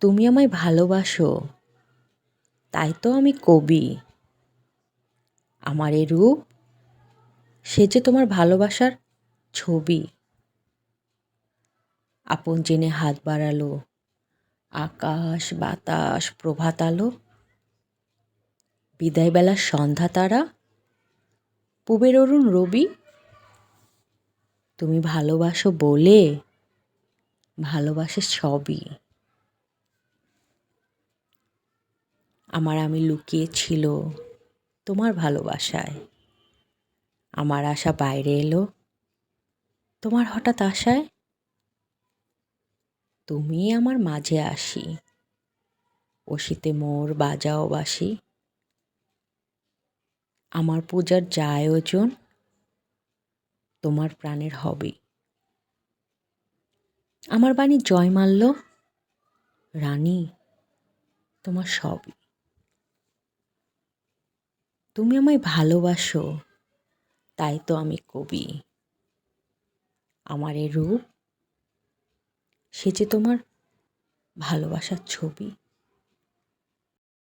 তুমি আমায় ভালোবাসো। তাই তো আমি কবি। আমার এ রূপ সে যে তোমার ভালোবাসার ছবি। আপন জেনে হাত বাড়ালো, আকাশ, বাতাস, প্রভাত আলো। বিদায়বেলার সন্ধ্যা তারা, পুবের অরুণ রবি। তুমি ভালোবাসো বলে ভালোবাসে সবই। আমার আমি লুকিয়েছিল তোমার ভালোবাসায়। আমার আশা বাইরে এলো, তোমার হঠাৎ আশায়? তুমি আমার মাঝে আসি অসিতে মোর বাজাও বাসি। আমার পূজার যা আয়োজন তোমার প্রাণের হবে। আমার বাণী জয় মাল্য রানী তোমার সবই। তুমি আমায় ভালোবাসো, তাই তো আমি কবি। আমার এ রূপ, সে যে তোমার ভালোবাসার ছবি।